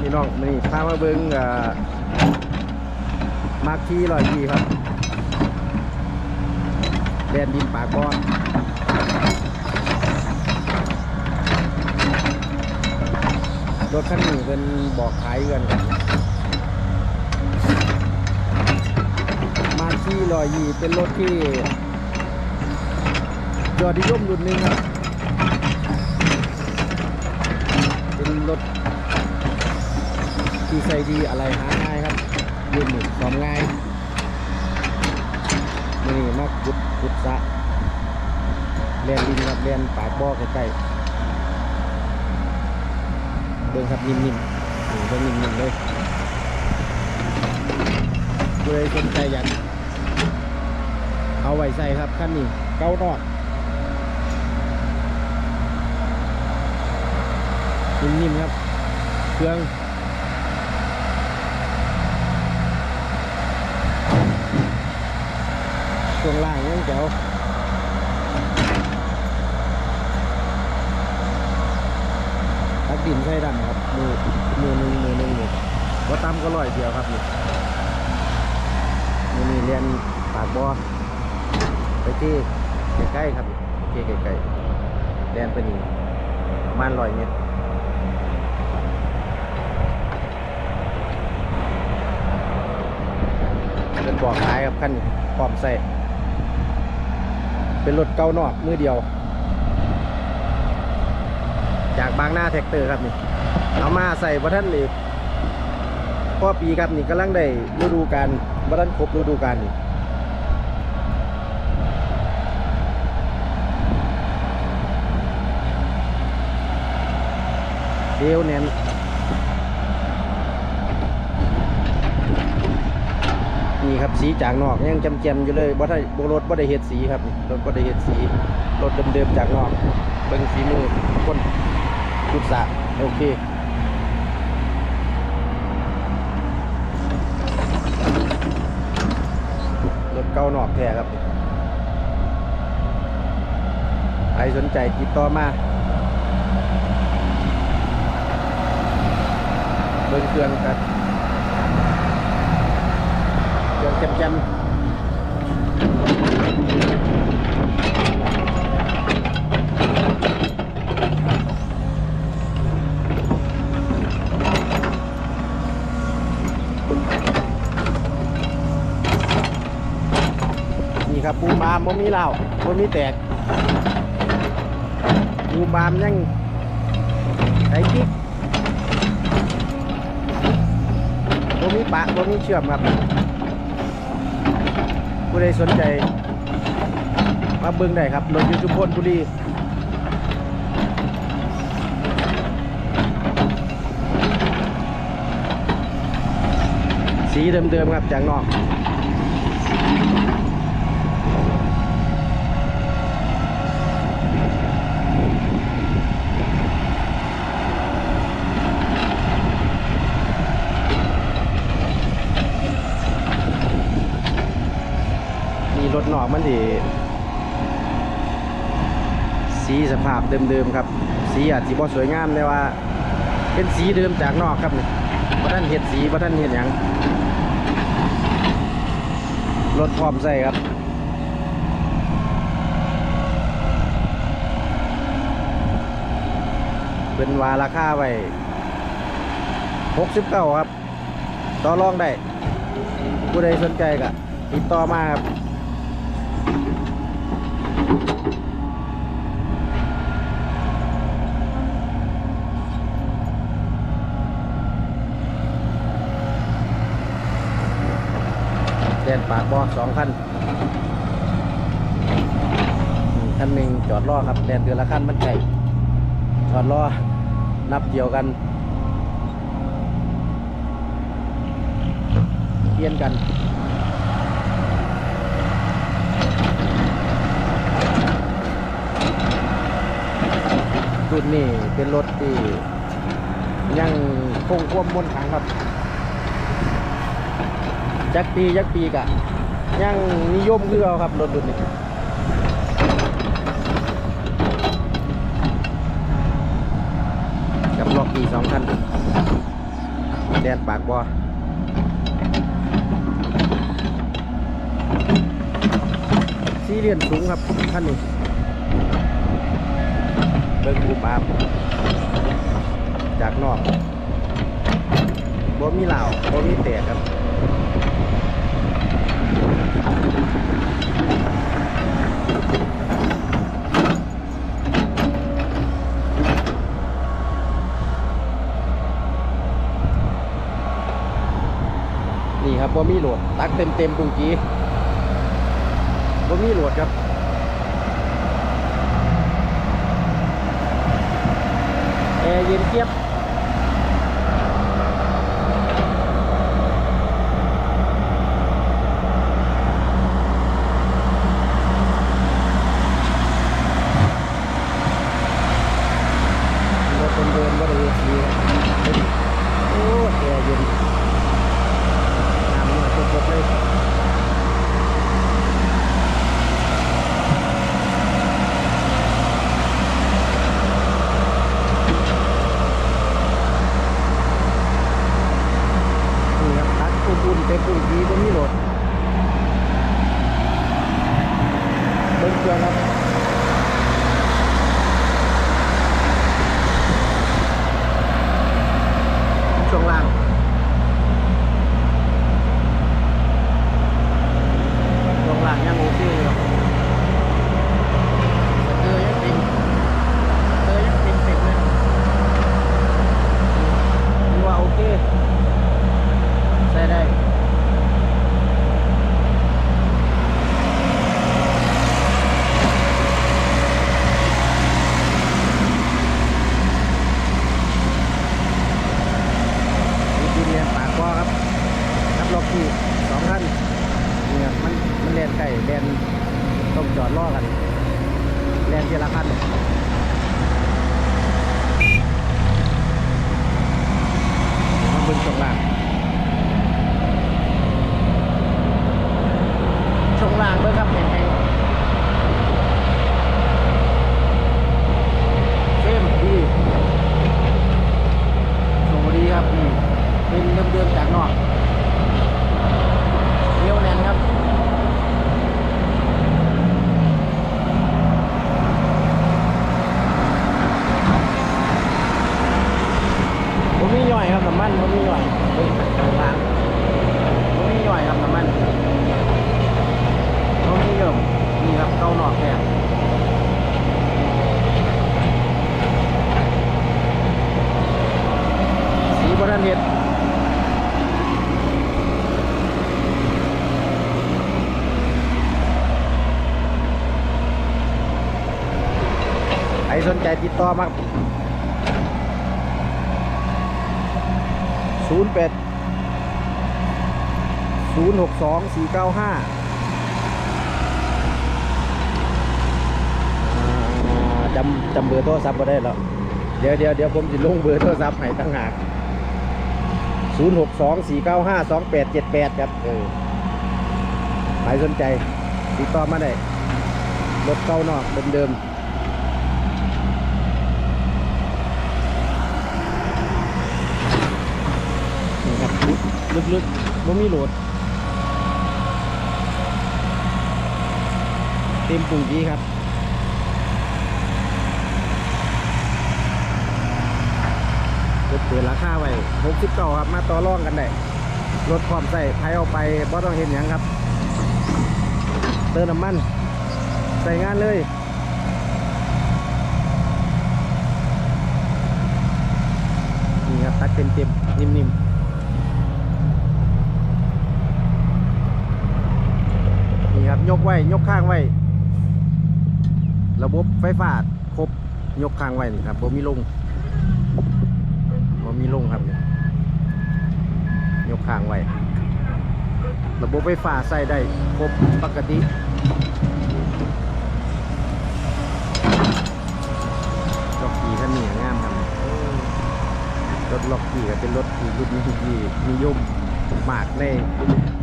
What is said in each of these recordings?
พี่น้องมานี่พามาเบิ้งมาร์คที่ลอยดีครับแดนดินปากบ่อรถคันนี้เป็นบอกขายกันครับมาที่ลอยยีเป็นรถที่ยอดนิยมรุ่นหนึ่งครับ เป็นรถ ที่ใส่ดีอะไรหาง่ายครับรุ่นนี้สอมง่ายนี่มาขุดขุดสะเรียนดินครับเรียนปากบ่อใกล้ๆเบิ่งครับนิ่มๆนี่เบิ่งนิ่มๆเลยเลยสนใจอยากเอาไว้ใส่ครับขั้นนี้เก้านอกนิ่มๆครับ เครื่อง ช่วงล่างยังแจ๋วตักดินใส่ดำครับ มือมือหนึ่งมือหนึ่งนี่ว่าตำก็ลอยเดียวครับนี่มือนี้เรียนปากบอไปที่ใกล้ๆครับที่ใกล้ๆเรียนไปนี่ประมาณร้อยเมตรเป็นบอกขายครับขั้นนี้พร้อมใส่ เป็นรถเก่านอกมือเดียว จากบางหน้าแท็กเตอร์ครับนี่เอามาใส่บัท่านนี่พ่อปีครับนี่กำลังได้ฤดูการบัท่านครบฤดูการนี่เดียวแน่น นี่ครับสีจากนอกยังจำเจมๆอยู่เลยบ่ได้บ่รถบ่ได้เฮ็ดสีครับนี่รถบ่ได้เฮ็ดสีรถเดิมๆจากนอกเบิ่งสีมือคนกุศะโอเครถเก่านอกแท้ครับใครสนใจติดต่อมาเบิ่งเครื่องกัน เดี๋ยวจำจำนี่ครับปูมามบ่มีเหล้าบ่มีแตกปูมามยังใส่กิ๊กบ่มีปะบ่มีเชื่อมครับ ผู้ใดสนใจมาเบิ้งได้ครับรถยูชุมพลบุรีสีเดิมๆครับจากนอก อกมันที่สีสภาพเดิมๆครับ สีอาจจะบ่สวยงามแต่ว่า เป็นสีเดิมจากนอกครับนี่บ่ท่านเห็ดสีบ่ท่านเห็ดหยังรถพร้อมใส่ครับเป็นวาราคาไว้69ครับ ต่อรองได้ผู้ใดสนใจก็ติดต่อมาครับ แดนปากบ่อสองคันคันหนึ่งจอดรอครับแดนเดือนละคันมันไก่จอดรอนับเกี่ยวกันเปลี่ยนกัน รุ่นนี้เป็นรถที่ยังคงความมนขังครับจักปีจักปีกะยังนิยมคือเอาครับรถรุ่นนี้กับล็อกปีสองคันแดนปากบอซีเรียนสูงครับท่านนี้ เบิ่งรูปภาพจากนอกบ่มีเหล่าบ่มีแตกครับนี่ครับบ่มีโหลด ตักเต็มเต็มปุงกี้บ่มีโหลดครับ แอร์เย็นเจี๊ยบ รถเดินๆบ่ได้เฮ็ดดีครับโอ้แอร์เย็น น้ำเนี่ยสดๆเลยนี่ครับตั ดอุ่นๆเต็มปุ่งดีก็มีโหลดเบิ้งเครื่องครับช่วงล่าง ตรงหลังยังโอเคอยู่ครับแต่เธอยังติ่งเธอยังติ่งติดเลยนี่ว่าโอเค ใส่ได้ มีดินเรียนปากค อครับนับล็อกที่สองท่านเนี่ยมันมันเรียนไก่เรียนต้องจอดล่อกันเรียนทีละขั้นมันบึงตรงล่างช่วงล่างเด้วยครับแห้งๆเฟรมดีโชว์ดีครับนี่เป็นเดิมๆจากนอก เรียวแน่นครับ ผมมี มัน้ำมันมมีย่อยเบิ่งข้างล่างผมมีย่อยครับน้ำมันผมมีเยิ่มนี่ครับเก้านอกแค่สีบรันเห็ดใครสนใจติดต่อมา ศูนย์แปดศูนย์หกสองสี่เก้าห้าจำจำเบอร์โทรศัพท์ก็ได้แล้วเดี๋ยวเดี๋ยวเดี๋ยวผมจะลงเบอร์โทรศัพท์ให้ตั้งหากศูนย์หกสองสี่เก้าห้าสองแปดเจ็ดแปดครับเออใครสนใจติดต่อมาได้รถเก้านอกเดิมๆ นี่ครับ ลึกๆบ่มีโหลด เต็มปุ่งกี้ครับเปิดราคาไว้60เก่าครับ มาต่อรองกันได้ รถพร้อมใส่ไผเอาไปบ่ต้องเห็นอย่างครับ เติมน้ำมัน ใส่งานเลยนี่ครับ ตักเต็มๆ นิ่มๆ ครับ ยกไว้ ยกข้างไว้ ระบบไฟฟ้าครบ ยกข้างไว้นี่ครับผมมีลงผมมีลงครับนี่ยกข้างไว้ ระบบไฟฟ้าใส่ได้ครบปกติล็อกกี้คันนี้งามครับรถล็อกกี้ก็เป็นรถที่รุ่นนี้ที่นิยมมากใน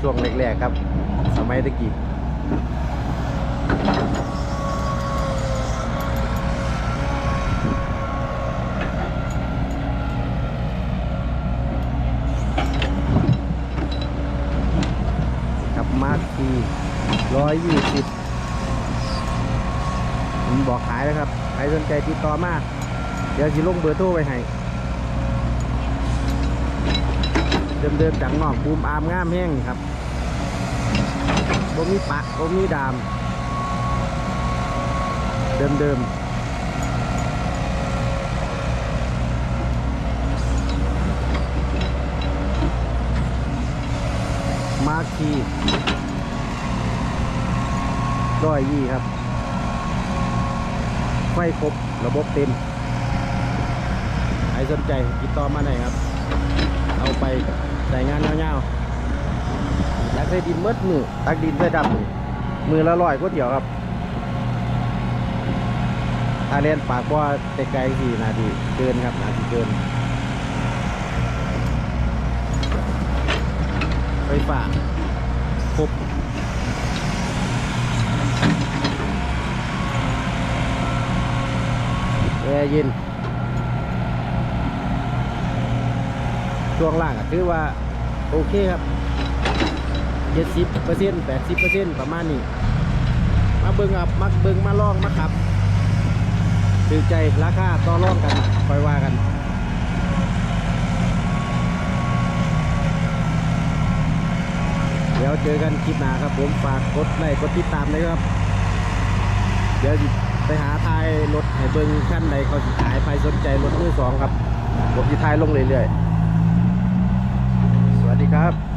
ช่วงแรกๆครับ สมัยตะกี้ กับมาร์ทีร้อยยี่สิบผมบอกขายแล้วครับ ใครสนใจติดต่อมา เดี๋ยวจะลงเบอร์โทรไปให้เดิมๆจากนอกภูมิอามงามแห้งครับ บ่มีปะบ่มีดาม เดิมๆมาคีร้อยยี่ครับ ไฟครบ ระบบเต็มใครสนใจติดต่อมาหน่อยครับ เอาไปใส่งานเงาวๆ อยากได้ดินเมดมือตักดินใส่ดำนี่มือละร้อยก๋วยเตี๋ยวครับถ้าเล่นปากว่าแต่ไกลสี่นาทีเกินครับนาทีเกินไฟฟ้าครบแอร์เย็นช่วงล่างถือว่า โอเคครับ เจ็ดสิบเปอร์เซ็นต์แปดสิบเปอร์เซ็นต์ประมาณนี้ มาเบิ้งอับมาเบิ้งมาลองมาขับถือใจราคาต่อรองกันคอยว่ากันเดี๋ยวเจอกันคลิปหน้าครับผมฝากกดไลค์กดติดตามเลยครับ เดี๋ยวไปหาทายรถให้เบิ้งขั้นใดเขาสิขายใครสนใจรถมือสองครับผมจะทายลงเรื่อยๆ สวัสดีครับ